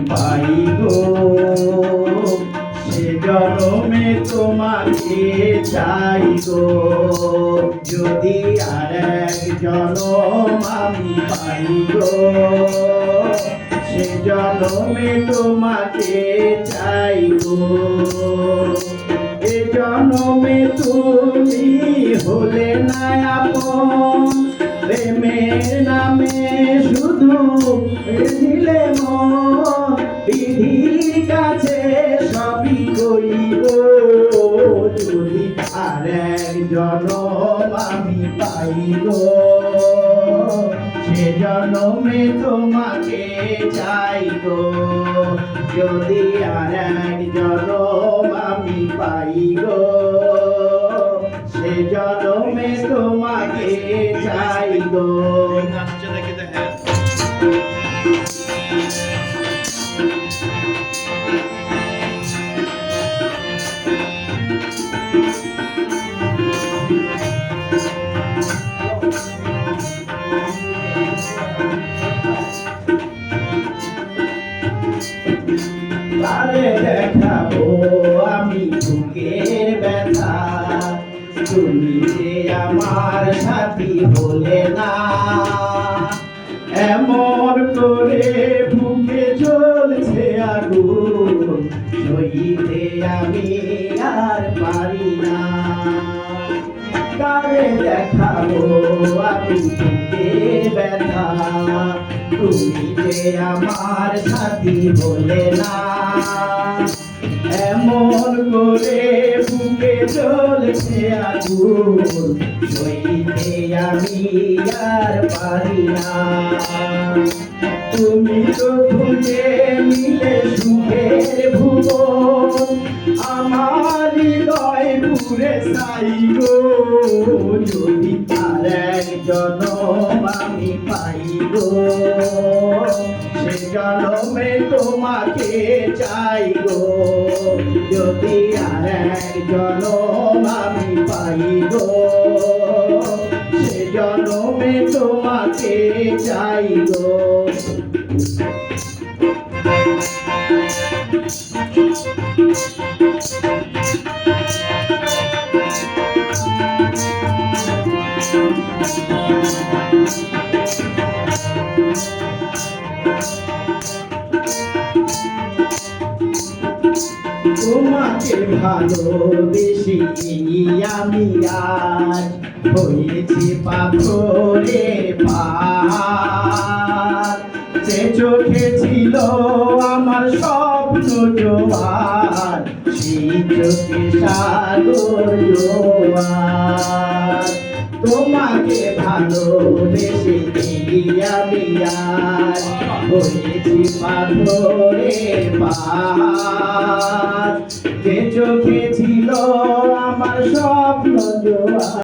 পাই গো সে জনমে তোমাকে চাই গো যদি আর এক জনম আমি পাই গো সে জনমে তোমাকে চাই গো এ জনমে তুমি হলে না আপন, প্রেমের নামে শুধু দিলে মন। বিধির কাছে সবই কইব যদি আর জনম আমি পাইব, সে জনমে তোমাকে চাইব। যদি আর জনম আমি পাইব, সে জনমে তোমাকে চাইব। নাচছে দেখে। তারে দেখাবো আমি বুকের ব্যথা। তুমি যে আমার সাথী হলে না। এমন করে বুকে চলছে আগুন, সইতে আমি ব্যথা তুমি যে আমার সাথী বলে না এমন করে বুকে চলছে আগুন সইতে আমি আর পারি না তুমি তো খুঁজে পুরে গো, যদি তার এক জনম আমি পাই সে জনমে তোমাকে চাই গো, যদি আর এক জনম আমি পাই সে জনমে তোমাকে চাই গো। তোমাকে ভালোবেসে আমি আজ হয়েছি পাথরে পাহাড়। যে চোখে ছিল আমার স্বপ্ন জোয়ার, সেই চোখে সাগর জোয়ার। তোমাকে ভালোবেসে আমি আজ হয়েছি পাথরে পাহাড়। যে চোখে ছিল আমার স্বপ্ন জোয়ার